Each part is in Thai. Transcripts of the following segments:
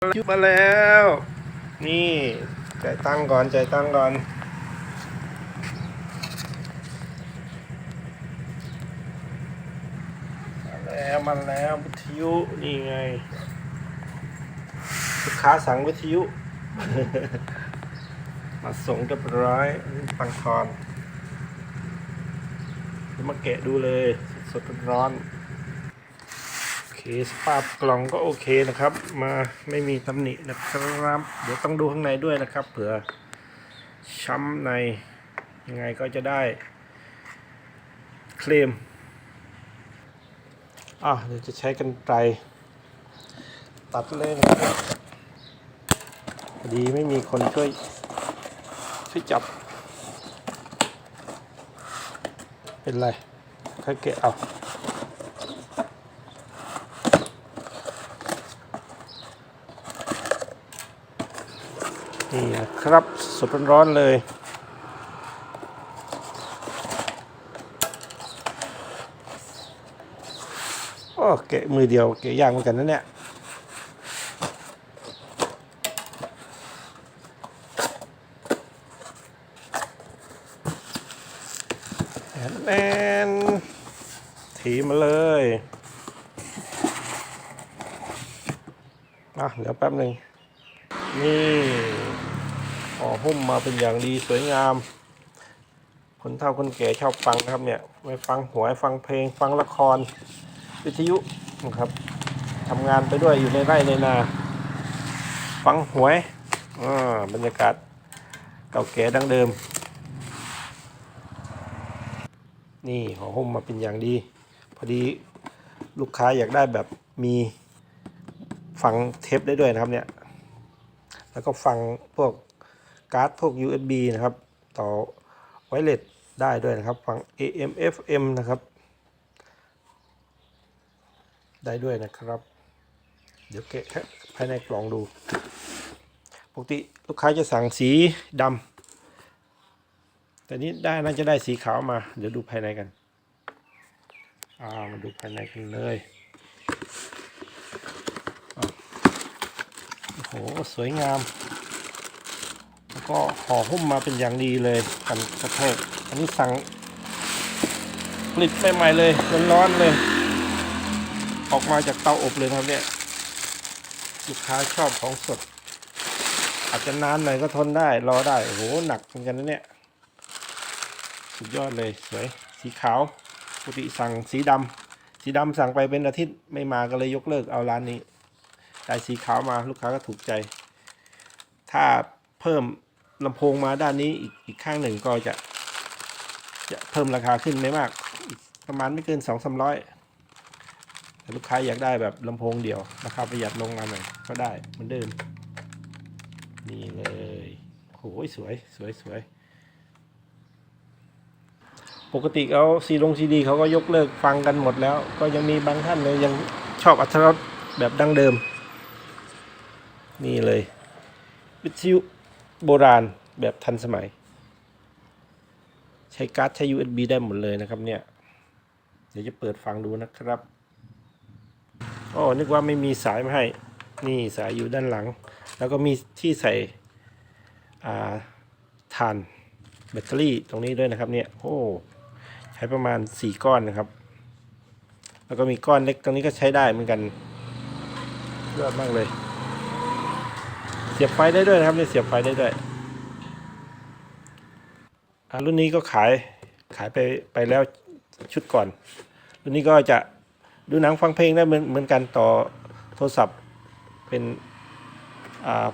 ยุบมาแล้ว นี่จ่ายตังก่อนจ่ายตังก่อน มาแล้วมาแล้ววิทยุนี่ไงลูกค้าสั่งวิทยุ มาส่งเรียบร้อยนี่ตังทอนมาแกะดูเลย สดๆร้อน สภาพกล่องก็โอเคนะครับ มาไม่มีตำหนินะครับ เดี๋ยวต้องดูข้างในด้วยนะครับ เผื่อช้ำในยังไงก็จะได้เคลมอะเดี๋ยวจะใช้กันไกรตัดเลยนะพอดีไม่มีคนช่วยช่วยจับ เป็นไรค่อยเกะเอา นี่นะครับสดร้อนๆเลยโอ้เกะมือเดียวเกะยากเหมือนกันนะเนี่ยแอนถีมาเลยอะเดี๋ยวแป๊บหนึ่ง นี่ห่อหุ้มมาเป็นอย่างดีสวยงาม คนเฒ่าคนแก่ชอบฟังนะครับเนี่ยไปฟังหวยฟังเพลง ฟังละคร วิทยุนะครับทำงานไปด้วยอยู่ในไร่ในนา ฟังหวยบรรยากาศเก่าแก่ดังเดิม นี่ห่อหุ้มมาเป็นอย่างดี พอดีลูกค้าอยากได้แบบมีฟังเทปได้ด้วยนะครับเนี่ย แล้วก็ฟังพวกการ์ดพวก USB นะครับ ต่อไวเลสได้ด้วยนะครับ ฟัง AM FM นะครับ ได้ด้วยนะครับ เดี๋ยวแกะภายในกล่องดู ปกติลูกค้าจะสั่งสีดำแต่นี้ได้น่าจะได้สีขาวมา เดี๋ยวดูภายในกัน อ่ามาดูภายในกันเลยอะ โอ้โหสวยงาม แล้วก็ห่อหุ้มมาเป็นอย่างดีเลยกันกระแทกอันนี้สั่งผลิตใหม่ๆเลยร้อนๆเลย ออกมาจากเตาอบเลยครับเนี่ยลูกค้าชอบของสด อาจจะนานหน่อยก็ทนได้รอได้โอ้โหหนักเหมือนกันนะเนี่ย สุดยอดเลยสวยสีขาวปกติสั่งสีดำสีดำสั่งไปเป็นอาทิตย์ไม่มาก็เลยยกเลิกเอาร้านนี้ ได้สีขาวมาลูกค้าก็ถูกใจ ถ้าเพิ่มลำโพงมาด้านนี้อีกอีกข้างหนึ่งก็จะ จะเพิ่มราคาขึ้นไม่มากประมาณไม่เกินสองสามร้อยแต่ลูกค้าอยากได้แบบลำโพงเดียวราคาประหยัดลงมาหน่อยก็ได้เหมือนเดิม นี่เลยโอ้ยสวยสวยสวยปกติเขาซีลงซีดีเขาก็ยกเลิกฟังกันหมดแล้ว ก็ยังมีบางท่านเลยยังชอบอัตรสแบบดั้งเดิม นี่เลยวิทยุโบราณแบบทันสมัย ใช้การ์ดใช้ USB ได้หมดเลยนะครับเนี่ย เดี๋ยวจะเปิดฟังดูนะครับอ๋อนึกว่าไม่มีสายมาให้ นี่สายอยู่ด้านหลัง แล้วก็มีที่ใส่อ่าถ่านแบตเตอรี่ตรงนี้ด้วยนะครับเนี่ยโอ้ใช้ประมาณ 4 ก้อนนะครับ แล้วก็มีก้อนเล็กตรงนี้ก็ใช้ได้เหมือนกันยอดมากเลย สียบไฟได้ด้วยนะครับเนี่ยเสียบไฟได้ด้วยรุ่นนี้ก็ขายขายไปไปแล้วชุดก่อน รุ่นนี้ก็จะดูหนังฟังเพลงได้เหมือนเหมือนกันต่อโทรศัพท์เป็นอ่า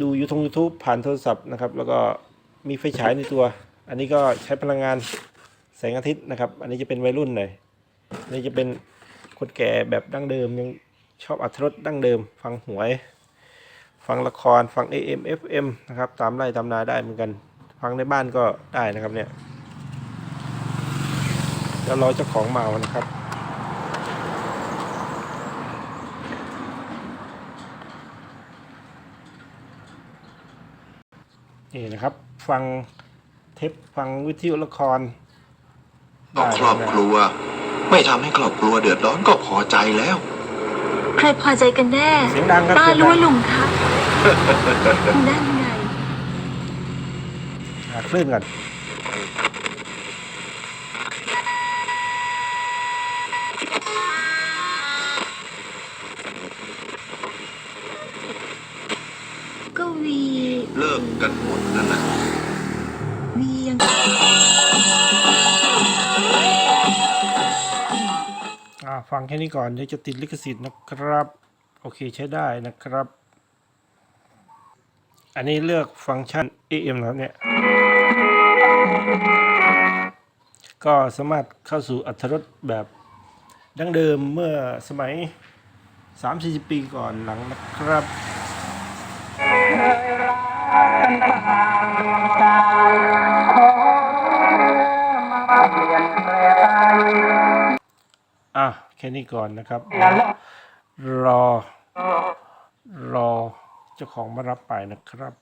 ดูยูทงยูทูบผ่านโทรศัพท์นะครับ แล้วก็มีไฟฉายในตัว อันนี้ก็ใช้พลังงานแสงอาทิตย์นะครับ อันนี้จะเป็นวัยรุ่นหน่อยอันนี้จะเป็นคนแก่แบบดั้งเดิมยังชอบอัธรสดั้งเดิม ฟังหวย ฟังละครฟัง AM FM นะครับ ตามไร่ตามนาได้เหมือนกัน ฟังในบ้านก็ได้นะครับเนี่ยแล้วรอเจ้าของมาเอานะครับ นี่นะครับ ฟังเทปฟังวิทยุละครเอาครอบครัว ไม่ทำให้ครอบครัวเดือดร้อนก็พอใจแล้ว ใครรพอใจกันแน่เสียงดังครับป้าเสียงดัง รู้ว่าลุงคะนั่นไง หาคลื่นก่อนก็วี เลิกกันหมดนั่นนะวียัง ฟังแค่นี้ก่อนเดี๋ยวจะติดลิขสิทธิ์นะครับ โอเคใช้ได้นะครับ อันนี้เลือกฟังก์ชัน AM แล้วเนี่ย ก็สามารถเข้าสู่อัตรรสแบบดั้งเดิมเมื่อสมัย 3-40 ปีก่อนหลังนะครับ อะแค่นี้ก่อนนะครับ รอ รอเจ้าของมารับไปนะครับ